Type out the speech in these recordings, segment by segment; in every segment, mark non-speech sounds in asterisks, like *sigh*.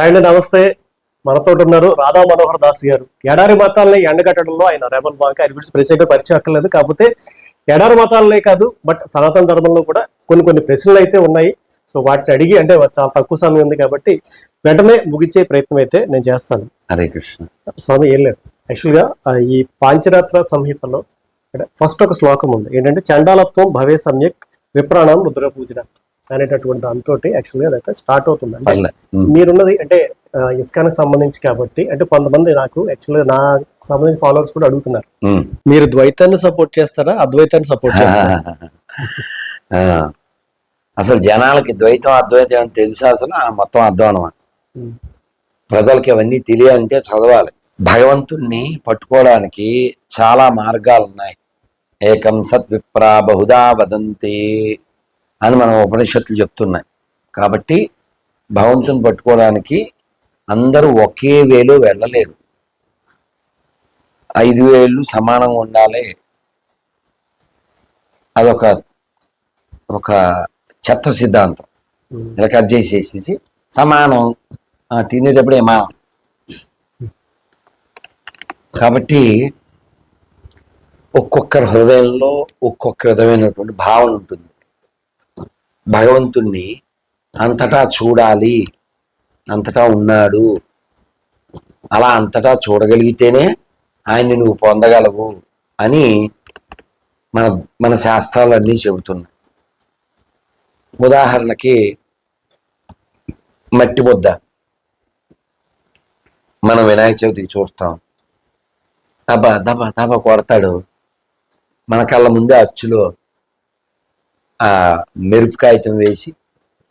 And నమస్తే. మనతో ఉన్నారు రాధా మనోహర్ దాస్ గారు. ఎడారి మతాలని ఎండగట్టడంలో ఆయన రెబల్ బాంక్ ఆయన గురించి ప్రత్యేక పరిచయం అక్కర్లేదు. కాకపోతే ఎడారి మతాలనే కాదు బట్ సనాతన ధర్మంలో కూడా కొన్ని కొన్ని ప్రశ్నలు అయితే ఉన్నాయి. సో వాటిని అడిగి అంటే చాలా తక్కువ సమయం ఉంది కాబట్టి వెంటనే ముగించే ప్రయత్నం అయితే నేను చేస్తాను. హరే కృష్ణ. స్వామి ఏం లేదు. యాక్చువల్గా ఈ పాంచరాత్ర సంహితలో ఫస్ట్ ఒక శ్లోకం ఉంది. ఏంటంటే చండాలత్వం భవే సమ్యక్ విప్రాణం రుద్ర పూజన అనేటటువంటి దాంతో యాక్చువల్గా అదైతే స్టార్ట్ అవుతుంది. అంటే. మీరున్నది అంటే ఆ, ఇస్కానికి సంబంధించి కాబట్టి అంటే కొంతమంది నాకు యాక్చువల్గా నా సంబంధించి ఫాలోవర్స్ కూడా అడుగుతున్నారు. మీరు ద్వైతాన్ని సపోర్ట్ చేస్తారా? అద్వైతాన్ని సపోర్ట్ చేస్తారా? *laughs* ఆ. అసలు జనాలకి ద్వైతం అద్వైతం అని తెలుసా అసలు? ఆ మొత్తం అధ్వానమా. ప్రజలకి అవన్నీ తెలియాలంటే చదవాలి. భగవంతుణ్ణి పట్టుకోవడానికి చాలా మార్గాలు ఉన్నాయి ఏకం సత్ విప్రా బహుదా వదంతి. అని మనం ఉపనిషత్తులు చెప్తున్నాయి. కాబట్టి భగవంతుని పట్టుకోవడానికి అందరూ ఒకే వేలో వెళ్ళలేరు. ఐదు వేళ్ళు సమానంగా ఉండాలి. అదొక ఒక చెత్త సిద్ధాంతం. ఇలా కట్ చేసేసేసి సమానం. తినేటప్పుడు ఏమా కాబట్టి ఒక్కొక్కరి హృదయంలో ఒక్కొక్క విధమైనటువంటి భావన ఉంటుంది. భగవంతుణ్ణి అంతటా చూడాలి అంతటా ఉన్నాడు. అలా అంతటా చూడగలిగితేనే ఆయన్ని నువ్వు పొందగలవు అని మన మన శాస్త్రాలన్నీ చెబుతున్నాయి. ఉదాహరణకి మట్టి ముద్ద మనం వినాయక చవితికి చూస్తాం. దబ దబ దబ కొడతాడు. మన కళ్ళ ముందే అచ్చులో మెరుపు కాగితం వేసి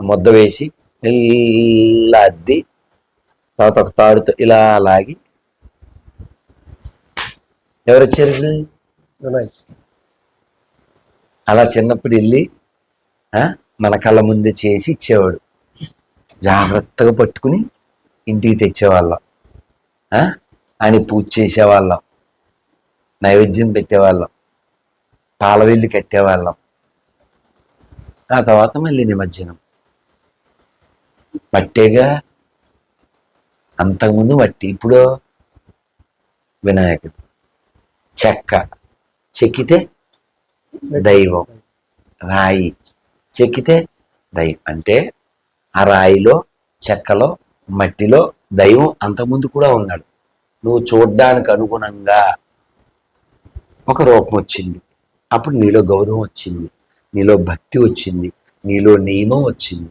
ముద్ద వేసి ఇలా అద్ది తర్వాత ఒక తాడుతో ఇలా లాగి. ఎవరు వచ్చారు? అలా చిన్నప్పుడు వెళ్ళి మన కళ్ళ ముందే చేసి ఇచ్చేవాడు. జాగ్రత్తగా పట్టుకుని ఇంటికి తెచ్చేవాళ్ళం. అని పూజ చేసేవాళ్ళం. నైవేద్యం పెట్టేవాళ్ళం. పాలవెల్లి కట్టేవాళ్ళం. ఆ తర్వాత మళ్ళీ నిమజ్జనం. మట్టేగా అంతకుముందు మట్టి ఇప్పుడు వినాయకుడు. చెక్క. చెక్కితే దైవం. రాయి. చెక్కితే దైవం. అంటే ఆ రాయిలో చెక్కలో మట్టిలో దైవం అంతకుముందు కూడా ఉన్నాడు. నువ్వు చూడ్డానికి అనుగుణంగా ఒక రూపం వచ్చింది. అప్పుడు నీలో గౌరవం వచ్చింది. నీలో భక్తి వచ్చింది నీలో నియమం వచ్చింది.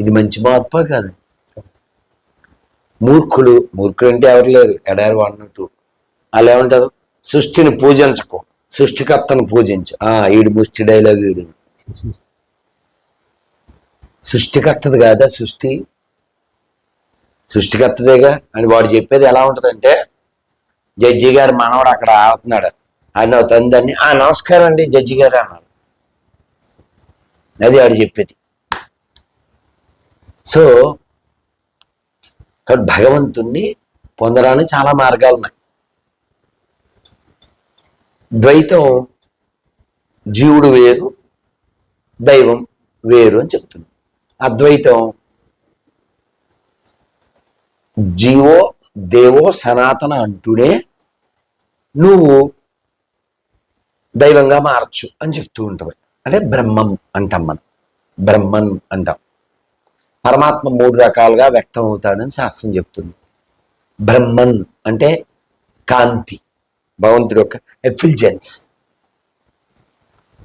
ఇది మంచి మార్ప కాదు. మూర్ఖులు మూర్ఖులు అంటే ఎవరు లేరు ఎడారు అన్నట్టు వాళ్ళు ఏమంటారు? సృష్టిని పూజించకు సృష్టికర్తను పూజించు. ఆ ఈడు ముష్టి డైలాగ్ ఈడు. సృష్టికర్తది కాదా సృష్టి? సృష్టికర్తదేగా? అని వాడు చెప్పేది ఎలా ఉంటుందంటే జడ్జి గారు మనవడు అక్కడ ఆడుతున్నాడు. ఆయన తందని ఆ నమస్కారం అండి జడ్జి గారు అన్నాడు అది వాడు చెప్పేది. సో కాబట్టి భగవంతుణ్ణి పొందడానికి చాలా మార్గాలు ఉన్నాయి ద్వైతం జీవుడు వేరు దైవం వేరు అని చెప్తుంది. అద్వైతం జీవో దేవో సనాతన అంటూనే నువ్వు దైవంగా మారచ్చు అని చెప్తూ ఉంటావు. అంటే బ్రహ్మం అంటాం మనం. బ్రహ్మన్ అంటాం. పరమాత్మ మూడు రకాలుగా వ్యక్తం అవుతాడని శాస్త్రం చెప్తుంది. బ్రహ్మన్ అంటే కాంతి భగవంతుడి యొక్క ఎఫిల్జెన్స్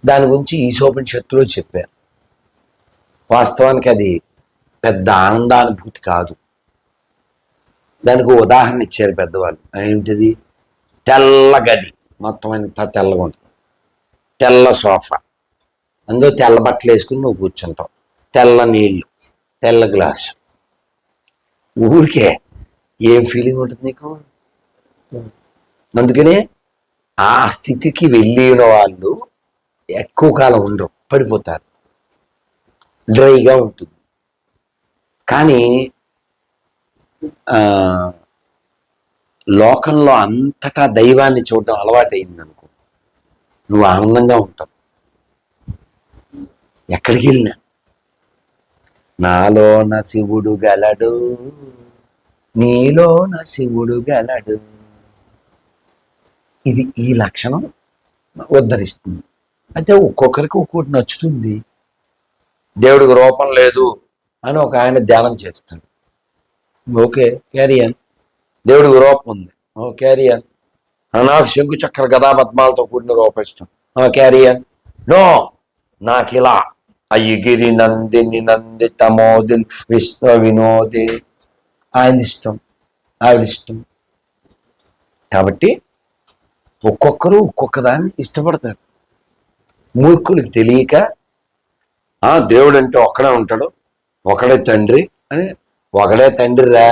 దాని గురించి ఈశోపనిషత్తులో చెప్పారు. వాస్తవానికి అది పెద్ద ఆనందానుభూతి కాదు. దానికి ఉదాహరణ ఇచ్చారు పెద్దవాళ్ళు. ఏమిటిది తెల్ల గది మొత్తం అంతా తెల్లగా ఉంటుంది. తెల్ల సోఫా. అందులో తెల్ల బట్టలు వేసుకుని నువ్వు కూర్చుంటావు. తెల్ల నీళ్ళు తెల్ల గ్లాసు. ఊరికే ఏం ఫీలింగ్ ఉంటుంది నీకు? అందుకనే ఆ స్థితికి వెళ్ళిన వాళ్ళు ఎక్కువ కాలం ఉండరు పడిపోతారు. డ్రైగా ఉంటుంది. కానీ లోకంలో అంతటా దైవాన్ని చూడడం అలవాటైందనుకో నువ్వు ఆనందంగా ఉంటావు. ఎక్కడికి వెళ్ళినా. నాలోన శివుడు గలడు నీలోన శివుడు గలడు. ఇది ఈ లక్షణం ఉద్ధరిస్తుంది. అయితే ఒక్కొక్కరికి ఒక్కొక్కటి నచ్చుతుంది. దేవుడికి రూపం లేదు అని ఒక ఆయన ధ్యానం చేస్తాడు. ఓకే క్యారియన్ దేవుడికి రూపం ఉంది. ఓ క్యారియన్ నాకు శంకు చక్ర గదా పద్మాలతో కూడిన రూపం ఇష్టం. క్యారియన్ నో నాకు ఇలా అయ్యగిరి నందిని నందిత మోదిన్ విశ్వ వినోది ఆయన ఇష్టం ఆవిడ ఇష్టం కాబట్టి ఒక్కొక్కరు ఒక్కొక్క దాన్ని ఇష్టపడతారు. మూర్ఖులకు తెలియక ఆ దేవుడు అంటే ఒక్కడే ఉంటాడు. ఒకడే తండ్రి అని ఒకడే తండ్రి రా.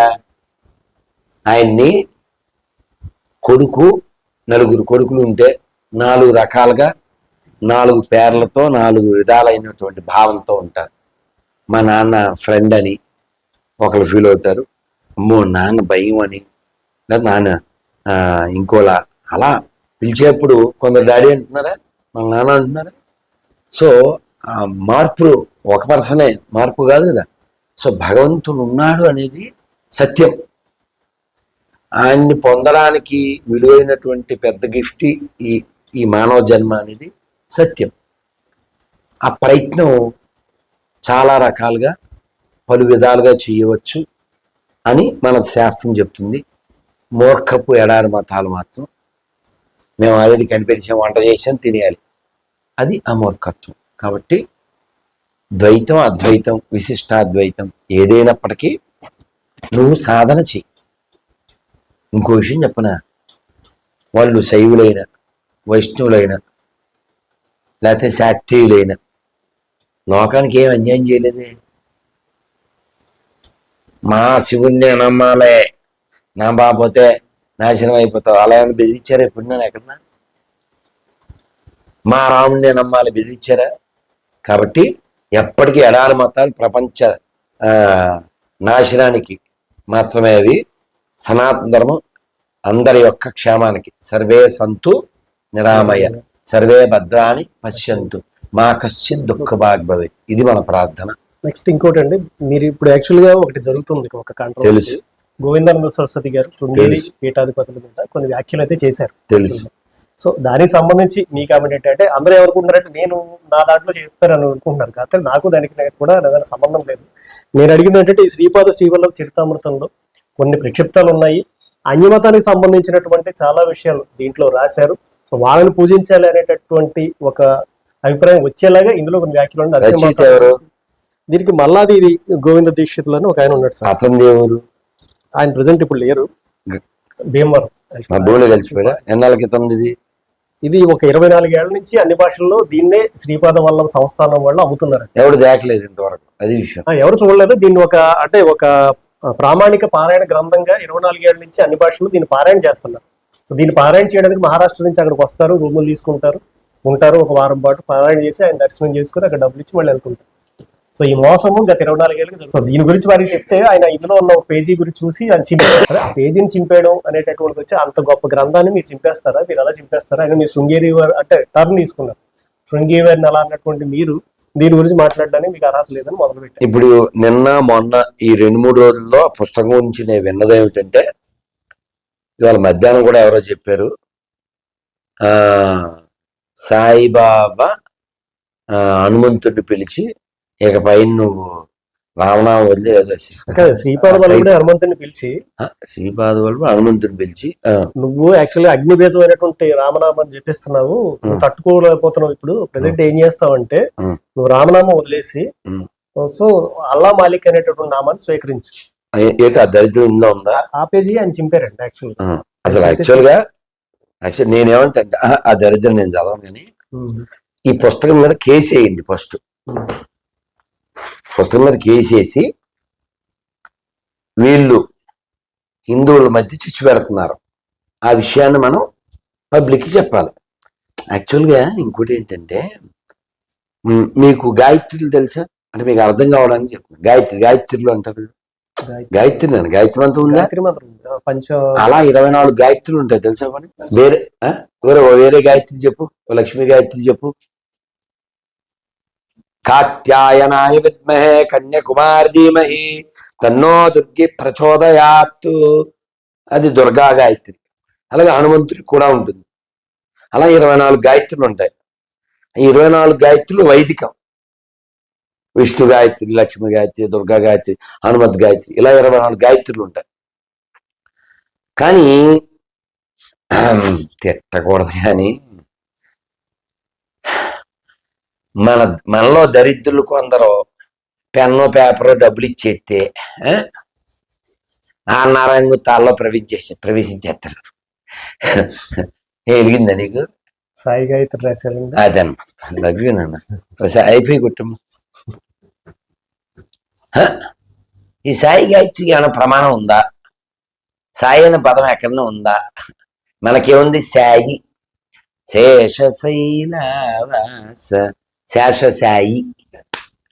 ఆయన్ని కొడుకు నలుగురు కొడుకులు ఉంటే నాలుగు రకాలుగా నాలుగు పేర్లతో నాలుగు విధాలైనటువంటి భావంతో ఉంటారు. మా నాన్న ఫ్రెండ్ అని ఒకరు ఫీల్ అవుతారు. అమ్మో నాన్న భయం అని. లేదా నాన్న ఇంకోలా. అలా పిలిచేప్పుడు కొందరు డాడీ అంటున్నారా మా నాన్న అంటున్నారా? సో ఆ మార్పు ఒక పర్సనే మార్పు కాదు కదా. సో భగవంతుడు ఉన్నాడు అనేది సత్యం. ఆయన్ని పొందడానికి విలువైనటువంటి పెద్ద గిఫ్ట్ ఈ ఈ మానవ జన్మ అనేది సత్యం. ఆ ప్రయత్నం చాలా రకాలుగా పలు విధాలుగా చేయవచ్చు అని మన శాస్త్రం చెప్తుంది. మూర్ఖపు ఎడారి మతాలు మాత్రం మేము ఆల్రెడీ కనిపెరిచాం వంట చేసాం తినేయాలి. అది అమూర్ఖత్వం. కాబట్టి ద్వైతం అద్వైతం విశిష్టాద్వైతం ఏదైనప్పటికీ నువ్వు సాధన చెయ్యి. ఇంకో విషయం చెప్పనా? వాళ్ళు శైవులైన వైష్ణవులైన లేకపోతే శాక్తేయులైన లోకానికి ఏం అన్యాయం చేయలేదే మా శివుణ్ణి నమ్మాలే నా బాపోతే నాశనం అయిపోతావు అలా ఏమైనా బెదిరించారా ఇప్పుడు నేను ఎక్కడన్నా మా రాముణ్ణి నమ్మాలి బెదిరించారా కాబట్టి ఎప్పటికీ ఎడారి మతాలు ప్రపంచ ఆ, నాశనానికి మాత్రమే అవి సనాతన ధర్మం అందరి యొక్క క్షేమానికి సర్వే సంతు నిరామయ సర్వే భద్రాని పశ్యంతు. మా కశ్చిత్ దుఃఖ భాగ్భవే ఇది మన ప్రార్థన. నెక్స్ట్ ఇంకోటి అండి మీరు ఇప్పుడు యాక్చువల్గా ఒకటి జరుగుతుంది ఒక కాంట్రవర్సీ తెలుసు. గోవిందానంద సరస్వతి గారు శృంగేరి. పీఠాధిపతుల మీద కొన్ని వ్యాఖ్యలు అయితే చేశారు. తెలుసు. సో దానికి సంబంధించి మీ కామెంట్ ఏంటంటే అందరూ ఏమనుకుంటున్నారంటే నేను నా దాంట్లో చెప్తారని అనుకుంటున్నారు. కాకపోతే నాకు దానికి నాకు కూడా ఏదైనా సంబంధం లేదు. నేను అడిగింది ఏంటంటే ఈ శ్రీపాద శ్రీవల్లభ చరితామృతంలో కొన్ని ప్రక్షిప్తాలు ఉన్నాయి. అన్యమతానికి సంబంధించినటువంటి చాలా విషయాలు దీంట్లో రాశారు. సో వాళ్ళని పూజించాలి అనేటటువంటి ఒక అభిప్రాయం వచ్చేలాగా ఇందులో కొన్ని వ్యాఖ్యలు. నరసింహ ఎవరు? దీనికి మల్లాది ఇది గోవింద దీక్షితులు అని ఒక ఆయన ఉన్నాడు సార్. అతని ఆయన ప్రజెంట్ ఇప్పుడు లేరు. భీమవరం. ఎన్నాళ్ళ క్రితం ఇది? ఇది ఒక ఇరవై నాలుగేళ్ళ నుంచి అన్ని భాషల్లో దీన్నే శ్రీపాద వల్లభ సంస్థానం వాళ్ళు అమ్ముతున్నారు. ఎవడు దాకలేదు ఇంతవరకు? అది విషయం. ఎవరు చూడలేదు. దీన్ని ఒక అంటే ఒక ప్రామాణిక పారాయణ గ్రంథంగా ఇరవై నాలుగేళ్ళ నుంచి అన్ని భాషల్లో దీన్ని పారాయణ చేస్తున్నారు. సో దీన్ని పారాయణ చేయడానికి మహారాష్ట్ర నుంచి అక్కడికి వస్తారు రూములు తీసుకుంటారు. ఉంటారు ఒక వారం పాటు. పారాయణ చేసి ఆయన దర్శనం చేసుకుని అక్కడ డబ్బులు ఇచ్చి మళ్ళీ వెళ్తుంటారు. సో ఈ మోసము గత ఇరవై నాలుగేళ్ళకి జరుగుతుంది. సో దీని గురించి వారికి చెప్తే ఆయన ఇందులో ఉన్న ఒక పేజీ గురించి చూసి ఆయన చింపేయడం ఆ పేజీని చింపేయడం అనేటటువంటిది వచ్చి అంత గొప్ప గ్రంథాన్ని మీరు చింపేస్తారా? మీరు అలా చింపేస్తారా? ఆయన మీరు శృంగేరి వారు అంటే టర్న్ తీసుకున్నారు. శృంగేరి వారిని అలా అన్నటువంటి మీరు దీని గురించి మాట్లాడడానికి మీకు అర్హత లేదని మొదలుపెట్టారు. ఇప్పుడు నిన్న మొన్న ఈ రెండు మూడు రోజుల్లో పుస్తకం గురించి నేను విన్నది ఏమిటంటే ఇవాళ మధ్యాహ్నం కూడా ఎవరో చెప్పారు. ఆ సాయిబాబా హనుమంతుడిని పిలిచి ఇక పైన నువ్వు రామనామం వదిలే శ్రీపాద వల్లభుడే హనుమంతుని పిలిచి శ్రీపాద వాళ్ళు హనుమంతుడిని పిలిచి నువ్వు యాక్చువల్లీ అగ్నిభేదమైనటువంటి రామనామం అని చెప్పిస్తున్నావు. నువ్వు. తట్టుకోలేకపోతున్నావు ఇప్పుడు. ప్రజెంట్ ఏం చేస్తావు అంటే. నువ్వు రామనామం వదిలేసి. సో అల్లా మాలిక్ అనేటటువంటి నామాన్ని స్వీకరించు. ఏంటి ఆ దరిద్రం ఇందులో ఉందా? ఆ పేజీ ఆయన చింపారండి యాక్చువల్ అసలు యాక్చువల్గా యాక్చువల్ నేనేమంటే ఆ దరిద్రం నేను చదవను కానీ ఈ పుస్తకం మీద కేసు వేయండి ఫస్ట్. పుస్తకం మీద కేసు వేసి వీళ్ళు హిందువుల మధ్య చిచ్చు పెడుతున్నారు. ఆ విషయాన్ని మనం పబ్లిక్కి చెప్పాలి. యాక్చువల్గా ఇంకోటి ఏంటంటే మీకు గాయత్రులు తెలుసా? అంటే మీకు అర్థం కావడానికి చెప్తున్నా గాయత్రి గాయత్రులు అంటారు. గాయత్రి. నేను గాయత్రి మంత్రం ఉందా? పంచ అలా ఇరవై నాలుగు గాయత్రులు ఉంటాయి తెలుసా పని వేరే? వేరే వేరే గాయత్రి చెప్పు. లక్ష్మీ గాయత్రి చెప్పు. కాత్యాయనాయ విద్మహే కన్యకుమార్ ధీమహి తన్నో దుర్గి ప్రచోదయాత్తు. అది దుర్గా గాయత్రి. అలాగే హనుమంతుడికి కూడా ఉంటుంది. అలా ఇరవై నాలుగు గాయత్రులు ఉంటాయి. ఇరవై నాలుగు గాయత్రులు వైదికం. విష్ణు గాయత్రి లక్ష్మి గాయత్రి దుర్గా గాయత్రి హనుమత్ గాయత్రి ఇలా ఇరవై నాలుగు గాయత్రులు ఉంటాయి. కానీ తిట్టకూడదు కానీ మన మనలో దరిద్రులు కొందరు పెన్ను పేపరు డబ్బులు ఇచ్చేస్తే ఆ? నారాయణ తాల్లో ప్రవేశించేసి ప్రవేశించేస్తారు. *laughs* వెలిగిందా నీకు? సాయి గాయత్రి అదనమాట. లవ్యూనన్న ఒకసారి అయిపోయి కుటుంబం ఈ సాయి గాయత్రి ఏమైనా ప్రమాణం ఉందా? సాయి అనే పదం ఎక్కడన్నా ఉందా? మనకేముంది? Sai. శేషశైలవాస. Sesha Sai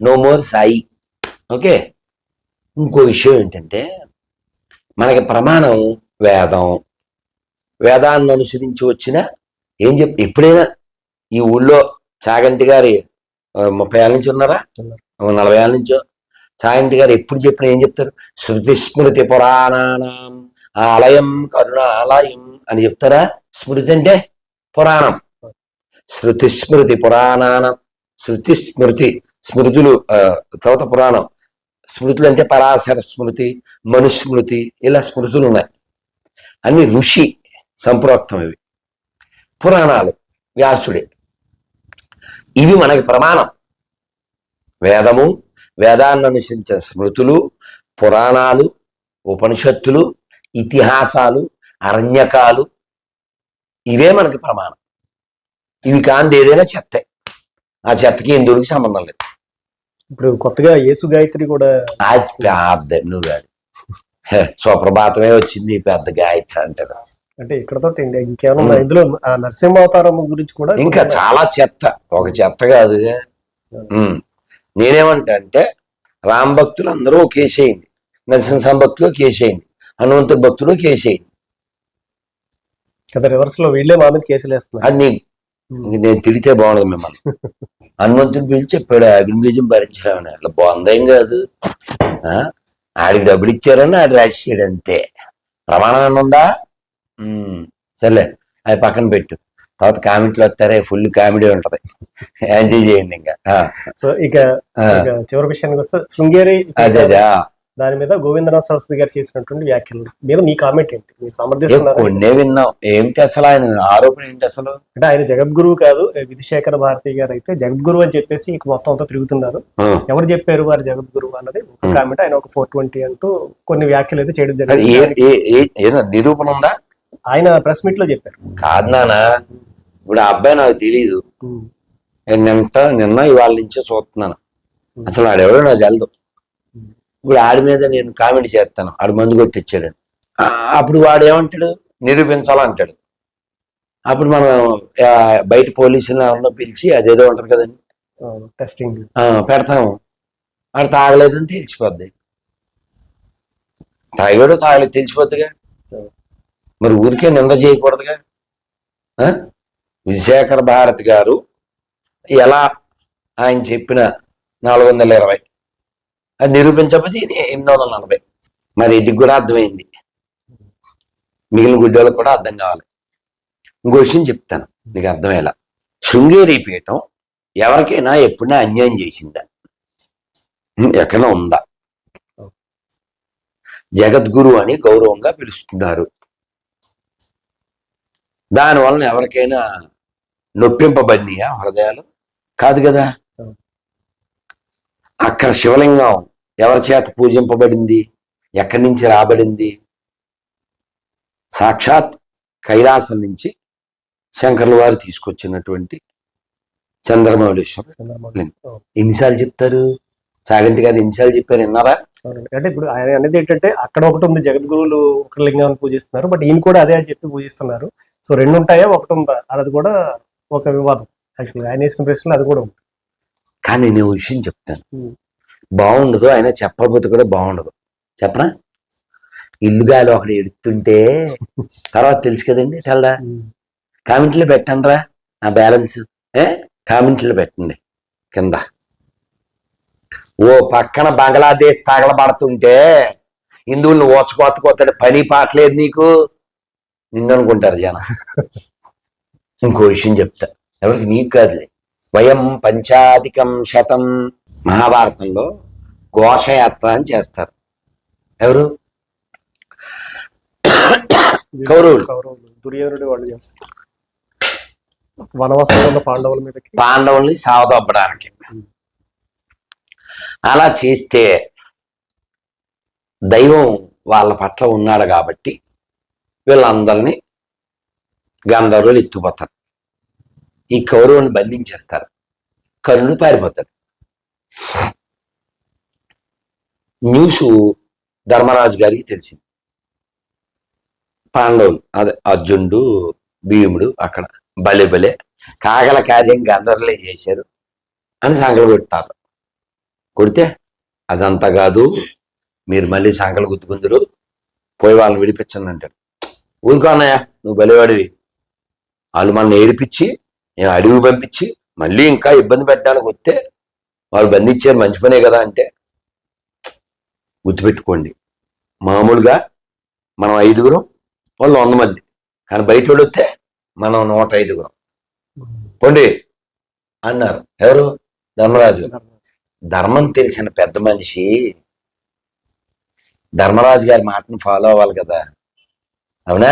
no more Sai. Okay? ఇంకో విషయం ఏంటంటే మనకి ప్రమాణం వేదం. వేదాన్ని అనుసరించి వచ్చిన ఏం చెప్ ఎప్పుడైనా ఈ ఊళ్ళో చాగంటి గారి ముప్పై ఏళ్ళ నుంచి ఉన్నారా? నలభై ఏళ్ళ నుంచో? చాగంటి గారు ఎప్పుడు చెప్పినా ఏం చెప్తారు? శృతి స్మృతి పురాణానం ఆలయం కరుణాలయం అని చెప్తారా? స్మృతి అంటే పురాణం. శృతి స్మృతి పురాణానం. శృతి స్మృతి స్మృతులు తర్వాత పురాణం. స్మృతులు అంటే పరాశర స్మృతి మనుస్మృతి ఇలా స్మృతులు ఉన్నాయి. అన్ని ఋషి సంప్రోక్తం ఇవి. పురాణాలు వ్యాసుడే. ఇవి మనకి ప్రమాణం. వేదము వేదాన్ని అనుసరించిన స్మృతులు పురాణాలు ఉపనిషత్తులు ఇతిహాసాలు అరణ్యకాలు ఇవే మనకి ప్రమాణం. ఇవి కాంది ఏదైనా చెత్తే. ఆ చెత్తకి హిందువులకి సంబంధం లేదు. ఇప్పుడు కొత్తగా యేసు గాయత్రి కూడా నువ్వు సుప్రభాతమే వచ్చింది పెద్ద గాయత్రి అంటే. అంటే ఇక్కడతో ఇంకేమైనా ఉందా? ఇందులో నరసింహావతారం గురించి కూడా ఇంకా చాలా చెత్త. ఒక చెత్త కాదు. నేనేమంటా అంటే రామ భక్తులు అందరూ కేసేయండి నరసింహ భక్తులు కేసేయండి హనుమంతు భక్తులు కేసేయండి కదా రివర్స్లో వీళ్ళే మా మీద కేసులు వేస్తున్నారు. అది నీ ఇంక నేను తిడితే బాగుండదు మిమ్మల్ని. *laughs* హనుమంతుని పిలిచి చెప్పాడు అగ్ని బీజం భరించడం అట్లా బాగుందేం కాదు. ఆ? ఆడికి డబ్బులు ఇచ్చారని ఆడు రాసేసాడు అంతే. ప్రమాణం ఏమన్నా ఉందా? సర్లే అది పక్కన పెట్టు. తర్వాత కామెంట్లు వస్తారే ఫుల్ కామెడీ ఉంటది. ఎంజాయ్ చేయండి ఇంకా. సో ఇక చివరి విషయానికి వస్తే శృంగేరి అదే. దాని మీద గోవిందనాథ్ సరస్వతి గారు చేసినటువంటి వ్యాఖ్యలు. మీద మీ కామెంట్ ఏంటి? మీరు సమర్థిస్తున్నారు? కొన్నే విన్నాం. ఏంటి అసలు ఆయన ఆరోపణ ఏంటి అసలు? అంటే ఆయన జగద్గురువు కాదు విధిశేఖర భారతి గారు అయితే జగద్గురు అని చెప్పేసి ఇంక మొత్తం అంతా తిరుగుతున్నారు. ఎవరు చెప్పారు వారు జగద్గురువు అన్నది? ఒక. కామెంట్ ఆయన ఒక ఫోర్ ట్వంటీ అంటూ కొన్ని వ్యాఖ్యలు అయితే చేయడం జరిగింది. నిరూపణ ఉందా? ఆయన ప్రెస్ మీట్లో చెప్పారు. కాదు నానా ఇప్పుడు ఆ అబ్బాయి నాకు తెలియదు. నేను నిన్న నిన్న ఇవాళ నుంచే చూస్తున్నాను. అసలు ఆడెవడో నాకు తెలదు. ఇప్పుడు ఆడి మీద నేను కామెంట్ చేస్తాను. ఆడు మందు కొట్టించాడు అప్పుడు వాడు ఏమంటాడు? నిరూపించాలంటాడు. అప్పుడు మనం బయట పోలీసులు ఎవరినో పిలిచి అదేదో ఉంటది కదండి. టెస్టింగ్ ఆ, పెడతాము. ఆడు తాగలేదని తెలిసిపోద్ది. తాగాడు తాగలేదు తెలిసిపోద్దిగా. మరి ఊరికే నింద చేయకూడదుగా? విజయశేఖర భారతి గారు ఎలా ఆయన చెప్పిన నాలుగు వందల ఇరవై. అది నిరూపించకపోతే ఇది ఎనిమిది వందల నలభై. మరి ఇంటికి కూడా అర్థమైంది. మిగిలిన గుడ్డోళ్ళకి కూడా అర్థం కావాలి. ఇంకో విషయం చెప్తాను. నీకు అర్థమయ్యేలా. శృంగేరి పీఠం ఎవరికైనా ఎప్పుడైనా అన్యాయం చేసిందా? ఎక్కడ ఎక్కడైనా ఉందా? జగద్గురు అని గౌరవంగా పిలుస్తున్నారు. దానివలన ఎవరికైనా నొప్పింపబడినాయా హృదయాలు? కాదు కదా. అక్కడ శివలింగం ఎవరి చేత పూజింపబడింది? ఎక్కడి నుంచి రాబడింది? సాక్షాత్ కైలాసం నుంచి శంకర్ల వారు తీసుకొచ్చినటువంటి చంద్రమౌళేశ్వరం ఎన్నిసార్లు చెప్తారు? సాగంతి గారు ఎన్నిసార్లు చెప్పారు? విన్నారా? అంటే ఇప్పుడు ఆయన అనేది ఏంటంటే అక్కడ ఒకటి ఉంది జగద్గురువులు ఒక లింగాన్ని పూజిస్తున్నారు బట్ ఈయన కూడా అదే అని చెప్పి పూజిస్తున్నారు. సో రెండు ఉంటాయా? ఒకటి ఉందా? అది కూడా ఒక వివాదం. యాక్చువల్గా ఆయన వేసిన ప్రశ్నలు అది కూడా ఉంది కానీ నేను విషయం చెప్తాను. బాగుండదు ఆయన చెప్పకపోతే కూడా బాగుండదు. చెప్పనా? ఇల్లుగాలు ఒకడు ఎడుతుంటే తర్వాత తెలుసు కదండి తెల్దా కామెంట్లో పెట్టండి రా ఆ బ్యాలెన్స్ ఏ? కామెంట్లో పెట్టండి కింద. ఓ పక్కన బంగ్లాదేశ్ తగలబడుతుంటే హిందువుల్ని ఓచుకోతకొత్తడి పని పాటలేదు నీకు. నిన్ను అనుకుంటారు జనం. *laughs* ఇంకో విషయం చెప్తా. ఎవరికి నీకు కాదులే. వయం పంచాధికం శతం మహాభారతంలో ఘోషయాత్ర అని చేస్తారు. ఎవరు? కౌరవులు. దుర్యోధనుడు వాళ్ళు చేస్తారు. వనవాసంలో పాండవుల మీదకి. పాండవుల్ని సావదొబ్బడానికి అలా చేస్తే దైవం వాళ్ళ పట్ల ఉన్నాడు కాబట్టి వీళ్ళందరినీ గంధర్వులు ఎత్తుపోతారు ఈ కౌరవుని బంధించేస్తారు. కర్ణుడు పారిపోతాడు. న్యూస్ ధర్మరాజు గారికి తెలిసింది. పాండవులు అదే అర్జునుడు భీముడు అక్కడ బలే బలే కాగల కార్యం గంధర్లే చేశారు అని సంకలు పెడతారు. కొడితే అదంతా కాదు మీరు మళ్ళీ సంకలు గుద్దుకుందరు పోయి వాళ్ళని విడిపించండి అంటాడు. ఊరుకో నువ్వు బలివాడివి. వాళ్ళు మనల్ని ఏడిపించి నేను అడవి పంపించి మళ్ళీ ఇంకా ఇబ్బంది పెట్టడానికి వస్తే వాళ్ళు బంధించారు మంచి పనే కదా అంటే గుర్తుపెట్టుకోండి. మామూలుగా మనం ఐదుగురం వాళ్ళు వంద మంది. కానీ బయట వాళ్ళు వస్తే మనం నూట ఐదుగురం. పోండి. అన్నారు. ఎవరు? ధర్మరాజు. ధర్మం తెలిసిన పెద్ద మనిషి ధర్మరాజు గారి మాటను ఫాలో అవ్వాలి కదా. అవునా?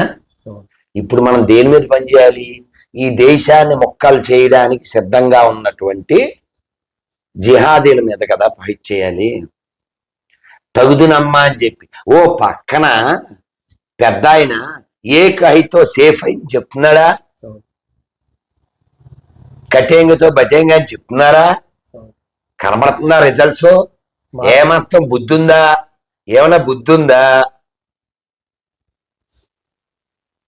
ఇప్పుడు మనం దేని మీద పనిచేయాలి ఈ దేశాన్ని మొక్కలు చేయడానికి సిద్ధంగా ఉన్నటువంటి జిహాదీల మీద కదా ఫైట్ చేయాలి. తగుదునమ్మా అని చెప్పి. ఓ పక్కన పెద్ద ఆయన ఏ కహితో సేఫ్ అయింది చెప్తున్నాడా. కటేంగతో బటేంగ అని చెప్తున్నారా. కనబడుతుందా రిజల్ట్స్? ఏమాత్రం బుద్ధి ఉందా ఏమైనా బుద్ధి ఉందా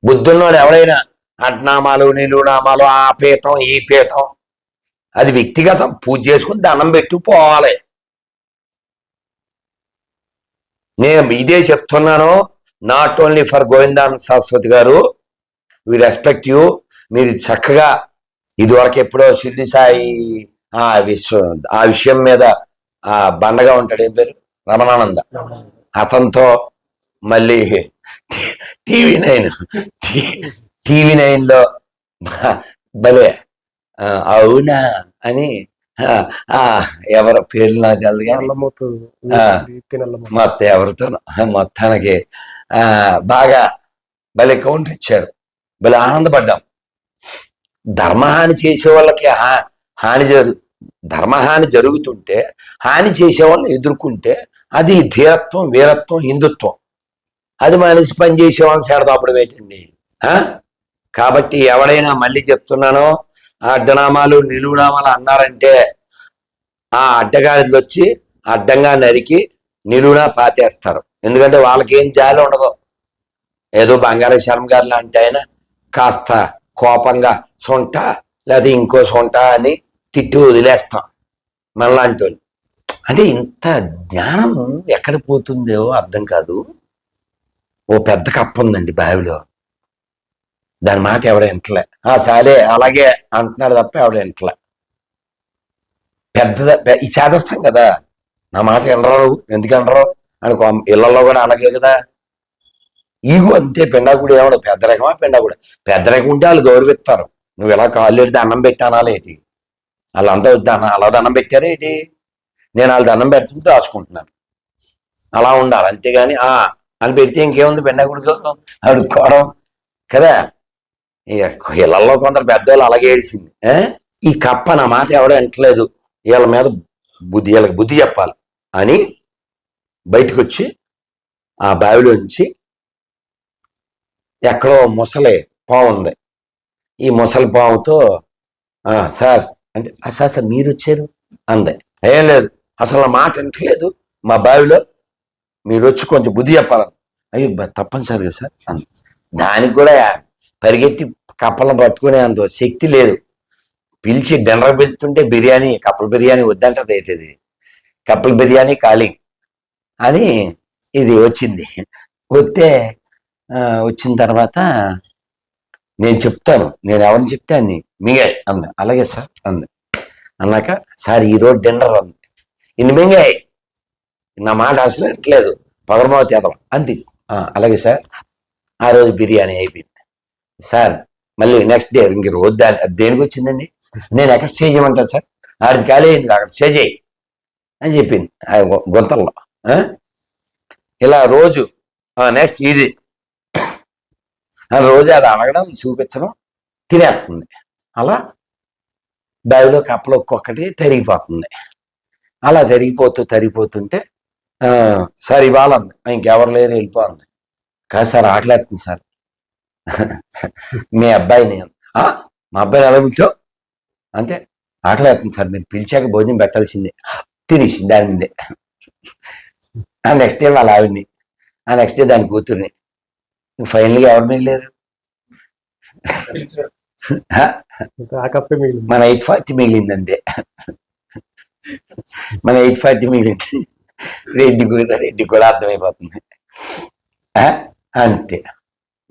బుద్ధున్నోడు ఎవడైనా అడ్నామాలు నిలునామాలు ఆ పీఠం ఈ పీఠం. అది వ్యక్తిగతం. పూజ చేసుకుని దండం పెట్టి పోవాలి. నేను ఇదే చెప్తున్నాను. Not only for Govindan Saraswati గారు వి రెస్పెక్ట్ యూ మీరు చక్కగా ఇదివరకు ఎప్పుడో షిర్డి సాయి ఆ విశ్వ ఆ విషయం మీద ఆ బండగా ఉంటాడు. ఏం పేరు? రమణానంద. అతనితో మళ్ళీ టీవీ నైన్. టీవీ నైన్లో భలే. అవునా అని ఎవరి పేర్లు నాకు తెలియదు కానీ మొత్తం ఎవరితో మొత్తానికి ఆ బాగా భలే కౌంటర్ ఇచ్చారు. భలే ఆనందపడ్డాం. ధర్మహాని చేసే వాళ్ళకి హా- హాని జరు ధర్మహాని జరుగుతుంటే హాని చేసే వాళ్ళని ఎదుర్కొంటే అది ధీరత్వం వీరత్వం హిందుత్వం. అది మనిషి పని చేసేవాళ్ళని సేడదాపడం ఏంటండి? కాబట్టి ఎవడైనా మళ్ళీ చెప్తున్నానో ఆ అడ్డనామాలు నిలువునామాలు అన్నారంటే ఆ అడ్డగాడిలు వచ్చి అడ్డంగా నరికి నిలువునా పాతేస్తారు. ఎందుకంటే వాళ్ళకేం జాలి ఉండదు. ఏదో బంగారు శర్మ గారు లాంటి ఆయన కాస్త కోపంగా సొంట లేదా ఇంకో సొంట అని తిట్టి వదిలేస్తాం మనలాంటి వాళ్ళు. అంటే ఇంత జ్ఞానం ఎక్కడ పోతుందో అర్థం కాదు. ఓ పెద్ద కప్ప ఉందండి బావిలో. దాని మాట ఎవడ వింటలే. ఆ సాలే అలాగే అంటున్నాడు తప్ప ఎవడ వింటలే. పెద్ద ఈ చేదస్తాం కదా. నా మాట వినరావు ఎందుకు అనరు అని ఇళ్ళలో కూడా అలాగే కదా. ఈగు అంతే పిండాకుడు ఏమడు పెద్ద రకమా పెండాకుడు? పెద్ద రకం ఉంటే వాళ్ళు గౌరవిస్తారు. నువ్వు ఇలా కాళ్ళు ఎడితే అన్నం పెట్టానాలా ఏంటి? వాళ్ళంతా వద్దు అన్న అలా దండం పెట్టారేటి నేను వాళ్ళు దండం పెడుతుంటే దాచుకుంటున్నాను. అలా ఉండాలి అంతేగాని ఆ అని పెడితే ఇంకేముంది? పెండాకుడికి అడుక్కోవడం కదా? ఇక ఇళ్ళలో కొందరు పెద్దవాళ్ళు అలాగే ఏడిసింది. ఈ కప్ప నా మాట ఎవడో వింటలేదు వీళ్ళ మీద బుద్ధి వీళ్ళకి బుద్ధి చెప్పాలి అని బయటకు వచ్చి ఆ బావిలోంచి ఎక్కడో ముసలి పావు ఉంది. ఈ ముసలి పావుతో "ఆ, సార్ అంటే అసలు సార్ సార్ మీరు వచ్చారు? అంది. ఏం లేదు. అసలు మాట వింటలేదు మా బావిలో మీరు వచ్చి కొంచెం బుద్ధి చెప్పాలని. అయ్యో తప్పనిసరిగా సార్ దానికి కూడా పరిగెత్తి కప్పలను పట్టుకునే అంత శక్తి లేదు. పిలిచి డిన్నర్ పెడుతుంటే బిర్యానీ కప్పల బిర్యానీ వద్దంటది ఏంటిది కప్పల బిర్యానీ ఖాళీ. అని ఇది వచ్చింది. వస్తే వచ్చిన తర్వాత నేను చెప్తాను. నేను ఎవరిని చెప్తే అన్ని. మీగే అంది. అలాగే సార్ అంది. అన్నాక సార్ ఈరోజు డిన్నర్ అంది. ఇన్ని మింగాయి. నా మాట అసలు వినట్లేదు పొగరమవుతి ఎదవం అంతే అలాగే సార్. ఆ రోజు బిర్యానీ అయిపోయింది. సార్ మళ్ళీ నెక్స్ట్ డే ఇంక రోజు దాని అది దేనికి వచ్చిందండి? నేను ఎక్కడ స్టే చేయమంటాను సార్? ఆడికి ఖాళీ అయింది అక్కడ స్టే చేయి అని చెప్పింది. ఆ గు- గుంతల్లో. ఇలా రోజు నెక్స్ట్ ఇది. ఆ రోజు అది అడగడం చూపించడం తినేస్తుంది. అలా బ్యాగులో కప్పలు ఒక్కొక్కటి తరిగిపోతుంది. అలా తరిగిపోతూ తరిగిపోతుంటే సార్ ఇవాళ అంది. ఇంకెవరు లేరు వెళ్ళిపోంది కాదు సార్ ఆటలేస్తుంది సార్. మీ అబ్బాయిని "ఆ? మా అబ్బాయిని ఎలా ఉంటావు అంతే. ఆటలేస్తుంది సార్ మీరు పిలిచాక భోజనం పెట్టాల్సిందే. తినేసి దాని మీదే ఆ నెక్స్ట్ డే వాళ్ళ ఆవిడ్ని. ఆ నెక్స్ట్ డే దాని కూతుర్ని. ఫైనల్గా ఎవరు మిగిలేరు? మన ఎయిట్ ఫార్టీ మిగిలిందంటే మన ఎయిట్ ఫార్టీ మిగిలింది. రెడ్డి కూడా రెడ్డి కూడా అర్థమైపోతుంది. ఆ? అంతే.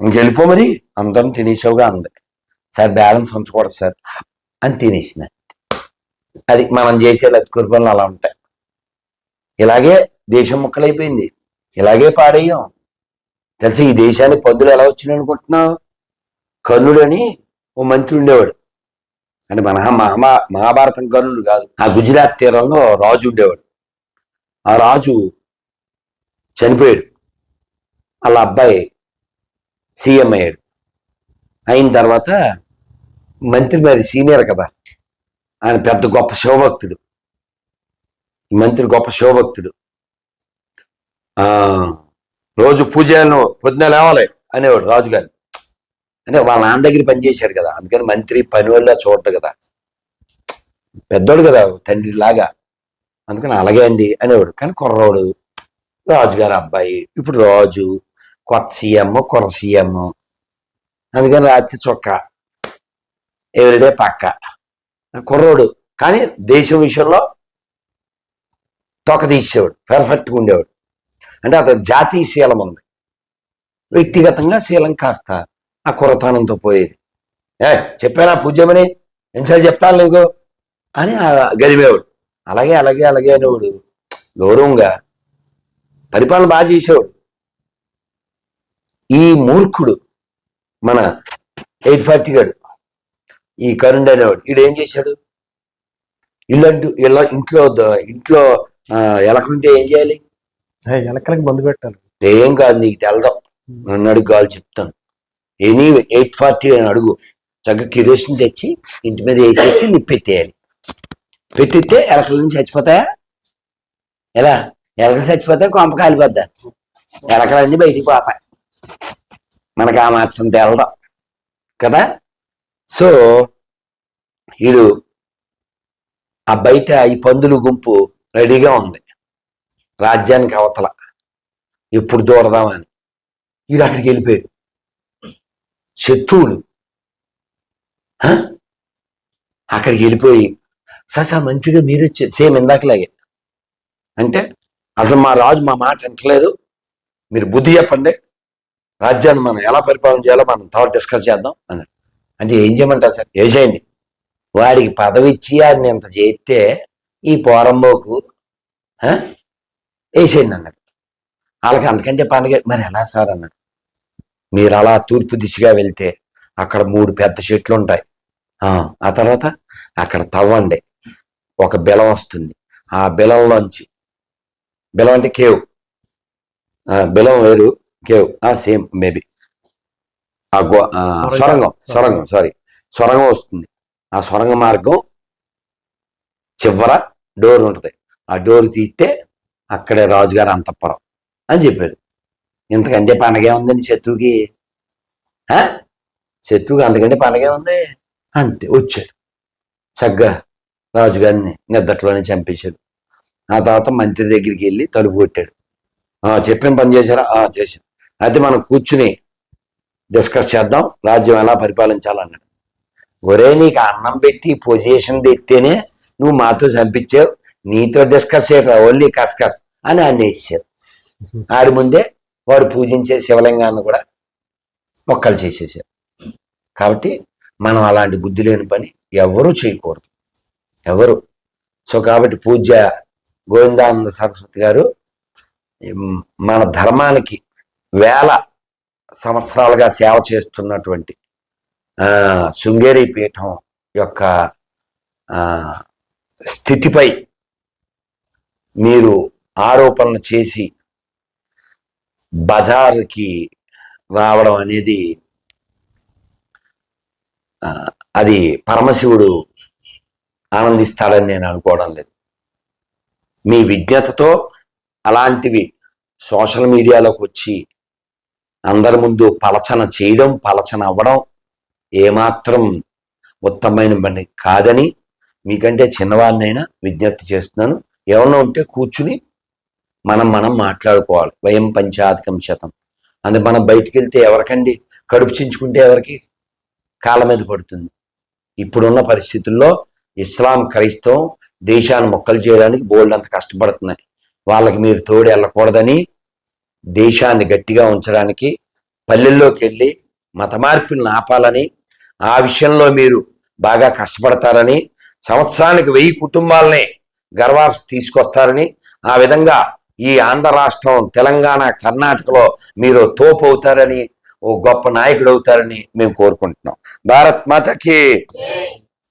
ఇంకెళ్ళిపో మరి. అందరం తినేసావుగా అంది సార్ బ్యాలెన్స్ ఉంచకూడదు సార్. అని తినేసిన. అది మనం చేసే లత్కూరు పనులు అలా ఉంటాయి. ఇలాగే దేశం ముక్కలైపోయింది. ఇలాగే పాడేయం తెలిసి ఈ దేశానికి పందులు ఎలా వచ్చినాయి అనుకుంటున్నావు? కర్ణుడు అని ఓ మంత్రి ఉండేవాడు. అంటే మన మహా మహాభారతం కర్ణుడు కాదు. ఆ గుజరాత్ తీరంలో రాజు ఉండేవాడు. ఆ రాజు చనిపోయాడు. వాళ్ళ అబ్బాయి సీఎం అయ్యాడు. అయిన తర్వాత మంత్రి మరి సీనియర్ కదా. ఆయన పెద్ద గొప్ప శివభక్తుడు. మంత్రి గొప్ప శివభక్తుడు. ఆ రోజు పూజలను పొద్దున లేవాలి అనేవాడు రాజుగారు అంటే వాళ్ళ నాన్న దగ్గర పనిచేశాడు కదా. అందుకని మంత్రి పని వల్ల చూడటం కదా. పెద్దోడు కదా తండ్రి లాగా అందుకని అలాగే అండి అనేవాడు. కానీ కుర్రోడు రాజుగారి అబ్బాయి ఇప్పుడు రాజు కొత్త సీఎం కుర్ర సీఎం. అందుకని రాత్రి చొక్క ఎవ్రీడే పక్క. కుర్రోడు కానీ దేశం విషయంలో తొక్క తీసేవాడు పెర్ఫెక్ట్గా ఉండేవాడు. అంటే అతను జాతీయ శీలం ఉంది. వ్యక్తిగతంగా శీలం కాస్త ఆ కుర్రతనంతో పోయేది. ఏ చెప్పానా పూజ్యమని? ఎన్నిసార్లు చెప్తాను నీకు? అని గదిమేవాడు అలాగే అలాగే అలాగే అనేవాడు. గౌరవంగా. పరిపాలన బాగా చేసేవాడు. ఈ మూర్ఖుడు మన ఎయిట్ ఫార్టీ గాడు ఈ కరుణ్ అనేవాడు. వీడు ఏం చేశాడు? ఇల్లంటూ ఇలా ఇంట్లో ఇంట్లో ఎలకుంటే ఏం చేయాలి? ఎలకలకు మందు పెట్టాలి. ఏం కాదు నీకు తెలడం నన్ను అడుగు కావాలి చెప్తాను. ఎనీ ఎయిట్ ఫార్టీ అని అడుగు. చక్కగా కిరోసిన్ తెచ్చి ఇంటి మీద వేసేసి నిప్పెట్టేయాలి పెట్టిస్తే ఎలకల నుంచి చచ్చిపోతాయా? ఎలా? ఎలకలు చచ్చిపోతే కొంప కాలిపోద్దా? ఎలకలన్నీ బయటికి పోతాయి. మనకు ఆ మాత్రం తెలడం కదా? సో వీడు ఆ బయట ఈ పందులు గుంపు రెడీగా ఉంది. రాజ్యానికి అవతల. ఎప్పుడు దూరదామని వీడు అక్కడికి వెళ్ళిపోయాడు. శత్రువులు. అక్కడికి వెళ్ళిపోయి సార్ సార్ మంచిగా మీరు వచ్చారు సేమ్ ఇందాకలాగే. అంటే అసలు మా రాజు మా మాట అంటలేదు మీరు బుద్ధి చెప్పండి. రాజ్యాన్ని మనం ఎలా పరిపాలన చేయాలో మనం తర్వాత డిస్కస్ చేద్దాం అన్నాడు. అంటే ఏం చేయమంటారు సార్? వేసేయండి వాడికి పదవి ఇచ్చి ఆడిని ఇంత చేస్తే ఈ పోరంబోకు వేసేయండి అన్నాడు. వాళ్ళకి అందుకంటే పండుగ మరి ఎలా సార్ అన్నాడు. మీరు అలా తూర్పు దిశగా వెళ్తే అక్కడ మూడు పెద్ద చెట్లు ఉంటాయి. ఆ తర్వాత అక్కడ తవ్వండి. ఒక బిలం వస్తుంది. ఆ బిలంలోంచి బిలం అంటే కేవ్. ఆ బిలం వేరు కేవ్. ఆ సేమ్ మేబీ. ఆ గో సొరంగం. సొరంగం సారీ. సొరంగం వస్తుంది. ఆ సొరంగ మార్గం చివర డోర్ ఉంటుంది. ఆ డోర్ తీస్తే అక్కడే రాజుగారు అంతఃపురం అని చెప్పాడు. ఇంతకంటే పండగే ఉందండి శత్రువుకి? శత్రువుకి అంతకంటే పండగే ఉంది. అంతే వచ్చాడు. చక్కగా రాజుగారిని నిద్దట్లోనే చంపేశాడు. ఆ తర్వాత మంత్రి దగ్గరికి వెళ్ళి తలుపు కొట్టాడు. ఆ చెప్పిన పని చేశారా? ఆ చేశాను అయితే మనం కూర్చుని డిస్కస్ చేద్దాం. రాజ్యం ఎలా పరిపాలించాలన్నాడు. ఒరే నీకు అన్నం పెట్టి పొజిషన్ తెస్తేనే నువ్వు మాతో చంపించావు. నీతో డిస్కస్ చేయరా ఓన్లీ కస్కస్ అని అన్నేసారు ఆడి ముందే వాడు పూజించే శివలింగాన్ని కూడా మొక్కలు చేసేసారు కాబట్టి మనం అలాంటి బుద్ధి లేని పని ఎవరూ చేయకూడదు. ఎవరు? సో కాబట్టి పూజ్య గోవిందానంద సరస్వతి గారు మన ధర్మానికి వేల సంవత్సరాలుగా సేవ చేస్తున్నటువంటి శృంగేరి పీఠం యొక్క స్థితిపై మీరు ఆరోపణలు చేసి బజార్కి రావడం అనేది అది పరమశివుడు ఆనందిస్తాడని నేను అనుకోవడం లేదు. మీ విజ్ఞతతో అలాంటివి సోషల్ మీడియాలోకి వచ్చి అందరి ముందు పలచన చేయడం పలచన అవ్వడం ఏమాత్రం ఉత్తమమైన పని కాదని మీకంటే చిన్నవాడినైనా విజ్ఞప్తి చేస్తున్నాను. ఎవరన్నా ఉంటే కూర్చుని మనం మనం మాట్లాడుకోవాలి. వయం పంచాధికం శతం. అందుకే మనం బయటికి వెళ్తే ఎవరికండి? కడుపు చించుకుంటే ఎవరికి? కాళ్ళ మీద పడుతుంది. ఇప్పుడున్న పరిస్థితుల్లో ఇస్లాం క్రైస్తవం దేశాన్ని మొక్కలు చేయడానికి బోల్డ్ అంత కష్టపడుతున్నాయి వాళ్ళకి మీరు తోడు వెళ్ళకూడదని దేశాన్ని గట్టిగా ఉంచడానికి పల్లెల్లోకి వెళ్ళి మత మార్పులను ఆపాలని ఆ విషయంలో మీరు బాగా కష్టపడతారని సంవత్సరానికి వెయ్యి కుటుంబాలనే గర్వాప్స్ తీసుకొస్తారని ఆ విధంగా ఈ ఆంధ్ర రాష్ట్రం తెలంగాణ కర్ణాటకలో మీరు తోపు అవుతారని ఓ గొప్ప నాయకుడు అవుతారని మేము కోరుకుంటున్నాం. భారత్ మాతకి